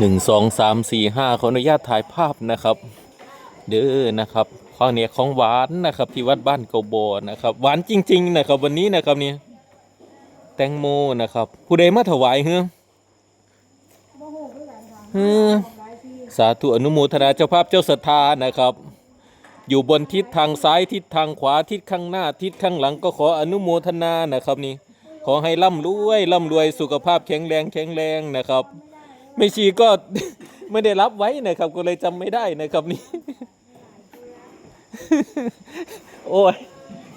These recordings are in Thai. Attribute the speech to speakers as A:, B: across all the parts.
A: หนึ่งสองสามสี่ห้าขออนุญาตถ่ายภาพนะครับ เด้อนะครับข้าวเหนียวของหวานนะครับ ที่วัดบ้านเกาโบนะครับ หวานจริง ๆ นะครับ วันนี้นะครับนี่แตงโมนะครับ ผู้ใดมาถวายเฮ้อเฮ้อสาธุอนุโมทนาเจ้าภาพเจ้าศรัทธานะครับ อยู่บนทิศทางซ้ายทิศทางขวาทิศข้างหน้าทิศข้างหลังก็ขออนุโมทนานะครับนี่ขอให้ร่ำรวยร่ำรวยสุขภาพแข็งแรงแข็งแรงนะครับ ไม่ชีก็ ไม่ได้รับไว้นะครับ ก็เลยจำไม่ได้นะครับนี่ โอ้ย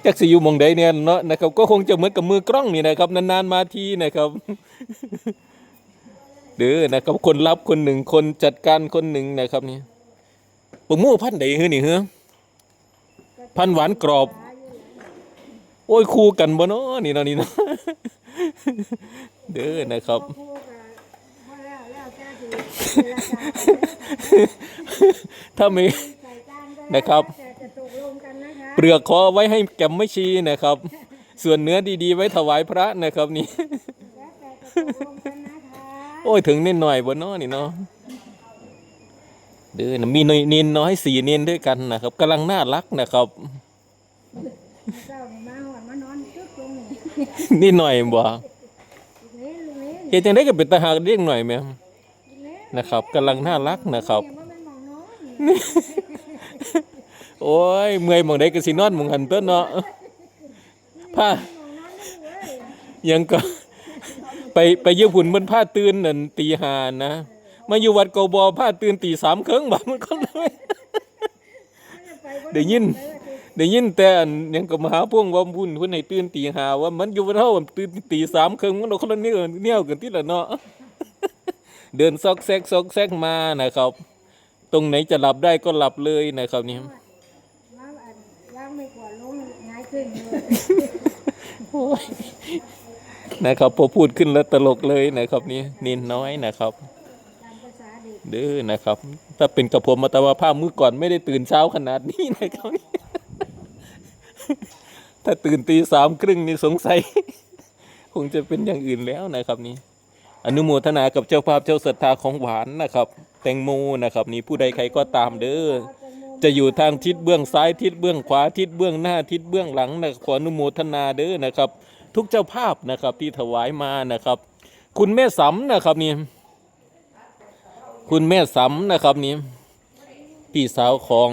A: จักสิอยู่หมองใดเนี่ยเนาะนะครับ ก็คงจะเหมือนกับมือกล้องนี่นะครับ นานๆมาทีนะครับ เด้อนะครับ คนรับคนหนึ่งคนจัดการคนหนึ่งนะครับนี่ปงมู่พันธุ์ใดเฮ้อนี่เฮ้อพันธุ์หวานกรอบ โอ้ยคู่กันบ่เนาะนี่เนาะนี่เนาะเด้อนะครับ ถ้าไม่นะครับ
B: จะตกลงกันนะคะ
A: เปลือกคอไว้ให้แกมไม่ชีนะครับ ส่วนเนื้อดีๆ ไว้ถวายพระนะครับนี่
B: แล้วแต่จะตกลงกันนะคะ
A: โอ้ยถึงนิดหน่อยบ่เนาะนี่เนาะเด้อนะมีน้อยเนนน้อยสี่เนนด้วยกันนะครับกำลังน่ารักนะครับ
B: เจ้านี่มาหอนมานอนจุดตรงนี้
A: นิดหน่อยบ่
B: ลูกเล่นลูกเล่น
A: เฮ็ดจังได๋ก็เป็นตาหากเรียกหน่อยแม่
B: ลูกเล่ นะ
A: ครับกำลังน่ารักนะครับ
B: นี่
A: โอ้ยเมื่อยมองใดก็สินอนมองหันเต้นเนาะผ้า
B: ยั
A: งก็ไปไปเยี่ยมหุ่นบนผ้าตื่นนั่นตีหานะ มาอยู่วัดเกาบอผ้าตื่นตีสามครึ่งบ่มันก็เลย
B: ได้
A: ยินได้ยินแต่ยังก็มาหาพวงว่าบุญเพิ่นให้ตื่นตีหาว่ามันอยู่วันเฮาตื่นตีสามครึ่งมันเอาคนละเนี่ยเนี่ยกันที่ละเนาะ เดินซอกแซกซอกแซกมานะครับ ตรงไหนจะหลับได้ก็หลับเลยนะครับนี่
B: มาอันล้างไม่กวาดลงง่ายขึ้นเลย
A: โอ้ยนะครับพอพูดขึ้นแล้วตลกเลยนะครับนี่นินน้อยนะครับ
B: ตามภาษาเด็ก
A: เด้อนะครับ ถ้าเป็นกับผมมาตะว่าภาพมือก่อนไม่ได้ตื่นเช้าขนาดนี้นะครับถ้าตื่นตีสามครึ่งนี่สงสัย คงจะเป็นอย่างอื่นแล้วนะครับนี่ อนุโมทนากับเจ้าภาพเจ้าศรัทธาของหวานนะครับ แตงโมนะครับ นี่ผู้ใดใครก็ตามเด้อจะอยู่ทางทิศเบื้องซ้ายทิศเบื้องขวาทิศเบื้องหน้าทิศเบื้องหลังนะขออนุโมทนาเด้อนะครับ ทุกเจ้าภาพนะครับที่ถวายมานะครับ คุณแม่สำนะครับนี่คุณแม่สำนะครับนี่พี่สาวของ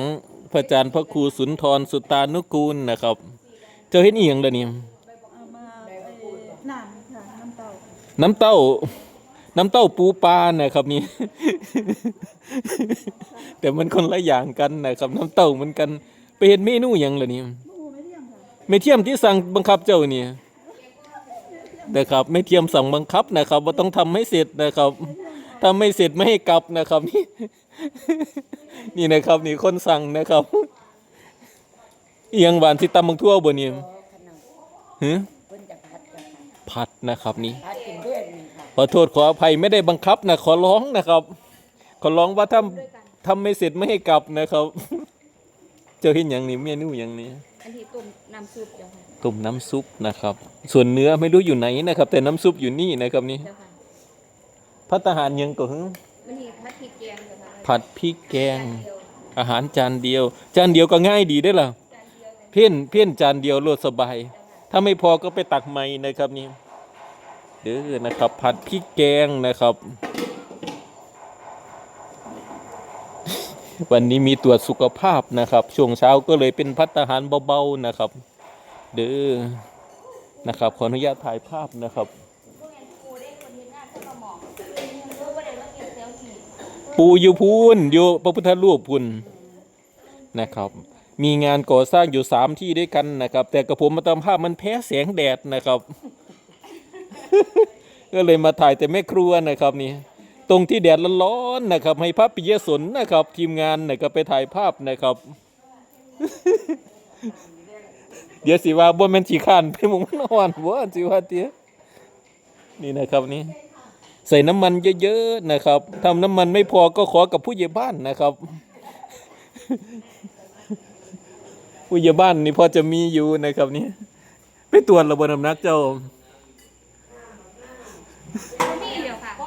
A: พระอาจารย์พระครูสุนทรสุตานุกูลนะครับ เจ้าเห็นเอียงเด้อนี่
C: เอามาไอ้น้ำค่ะน้ำเต้า
A: น้ำเต้า น้ำเต้าปูปลานะครับนี่ แต่มันคนละอย่างกันนะครับ น้ำเต้าเหมือนกัน ไปเห็นเมนูหยังล่ะนี่
C: โอ้ไม่เที่ย
A: ไม่เทียมที่สั่งบังคับเจ้านี่นะครับ ไม่เทียมสั่งบังคับนะครับว่าต้องทำให้เสร็จนะครับถ้าไม่เสร็จไม่ให้กลับนะครับนี่นี่นะครับ นี่คนสั่งนะครับเอียงหวานที่ตำบังทั่วบนนี่ฮึ
D: เพิ่นจะ กันค่ะ
A: ผัดนะครับนี่
D: พัดกินด้วยนี่ค่ะ
A: ขอโทษขออภัยไม่ได้บังคับนะขอร้องนะครับ ขอร้องว่าถ้าทำไม่เสร็จไม่ให้กลับนะครับ เจ้าเห็นอย่างนี้เมนูอย่างนี้
D: อันที่ต้มน้ำซุปเจ้าค่ะ
A: ต้มน้ำซุปนะครับ ส่วนเนื้อไม่รู้อยู่ไหนนะครับ แต่น้ำซุปอยู่นี่นะครับนี่
D: เจ้าค่ะ
A: พัตตาหารยังก็หึ
D: มันนี่พัดพริกแกงเจ้าค่ะ
A: ผัดพริกแกงอาหารจานเดียว จานเดียวก็ง่ายดีได้อล่ะเพี้ยนเพี้ยนจานเดียวโลดสบาย ถ้าไม่พอก็ไปตักใหม่นะครับนี่เด้อนะครับ ผัดพริกแกงนะครับ วันนี้มีตรวจสุขภาพนะครับ ช่วงเช้าก็เลยเป็นพัตตาหารเบาๆนะครับ เด้อนะครับขออนุญาตถ่ายภาพนะครับ ปูอยู่พูนอยู่พระพุทธรูปพุนนะครับ มีงานก่อสร้างอยู่สามที่ด้วยกันนะครับ แต่กระผมมาตามภาพมันแพ้แสงแดดนะครับ ก็เลยมาถ่ายแต่แม่ครัวนะครับนี่ตรงที่แดดร้อนๆนะครับ ให้พระปิยสนนะครับ ทีมงานนะครับไปถ่ายภาพนะครับ เดี๋ยวสิว่าบ่แม่นขี้ข้านไปมุงนอนบ่สิว่าเตี้ยนี่นะครับนี่ใส่น้ำมันเยอะๆนะครับทำน้ำมันไม่พอก็ขอกับผู้ใหญ่บ้านนะครับ ผู้ใหญ่บ้านนี่พอจะมีอยู่นะครับนี่ไปตรวจระบบน้ำหนักเจ้า
D: นี่เดียวค่ะก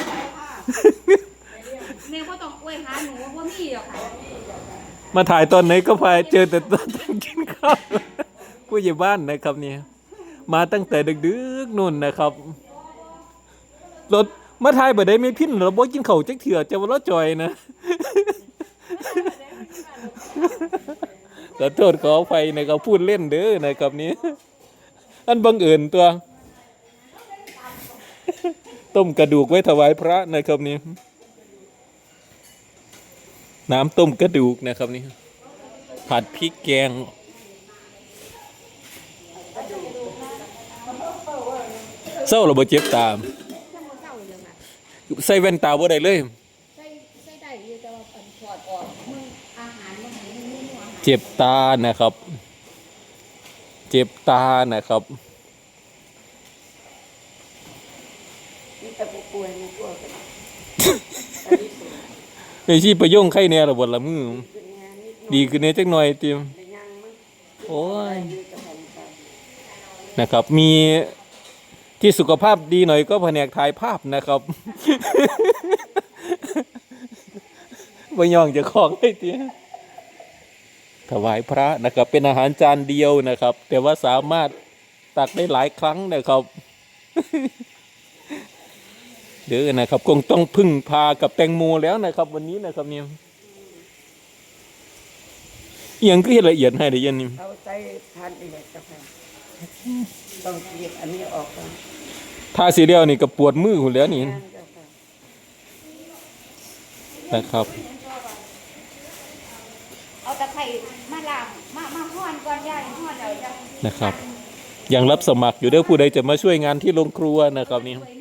D: ล้วยหาหนูว่ามีหรอกค่ะ
A: มาถ่ายตอนไหนก็พายเจอแต่ตอนกินข้าวผู้ใหญ่บ้านนะครับเนี่ยมาตั้งแต่ดึกๆนู่นนะครับรถมาถ่ายบ่ได้ไม่พินเราบ่กินข้าวจักเถื่อจะว่าเราจอยนะ ขอโทษขออภัยนะครับพูดเล่นเด้อนะครับนี้ อันบังเอิญตัว ต้มกระดูกไว้ถวายพระนะครับนี้ น้ำต้มกระดูกนะครับนี่ผัดพริกแกงเศร้าเราบ่เจ็บตาม
D: ถ้ามันเศร้าเลยค่ะ
A: ใส่แว่นตาบ่ได้เลย
D: ใส่ใส่ได้อยู่แต่ว่าอันถอดออกมึงอาหารมันมี เมนูอาหาร
A: เจ็บตานะครับ เจ็บตานะครับ
D: มีแต่ผู้ป่วยมีตัวกัน
A: ไอ้ชีประโยงไข้แน่ละบ่ละมือ
D: เป็นงานนิด
A: ดีขึ้นแน่จักหน่อยเตรียม
D: ในงานมัน
A: โอ้ย
D: อยู่กับผมกัน
A: นะครับ มีที่สุขภาพดีหน่อยก็แผนกถ่ายภาพนะครับบ่ย่องจะของให้เตี้ย ถวายพระนะครับ เป็นอาหารจานเดียวนะครับ แต่ว่าสามารถตักได้หลายครั้งนะครับเด้อนะครับคงต้องพึ่งพากับแตงโมแล้วนะครับ วันนี้นะครับเนี่ยอหยังก็เฮ็ดละเอียดให้ได้ยันนี่
D: เอาใจทานเอกกับค่ะต้องเก็บอันนี้ออกก่อน
A: ถ้าสีเดียวนี่ก็ปวดมือหุ่นแล้วนี่
D: งานเจ้าค่ะ
A: นะครับ
D: เอา ตะไคร้มาล้างมามาห้อนก่อนย่ายห้อนแล้วจัง
A: นะครับ ยังรับสมัครอยู่เด้อผู้ใดจะมาช่วยงานที่โรงครัวนะครับนี่
D: ช่วย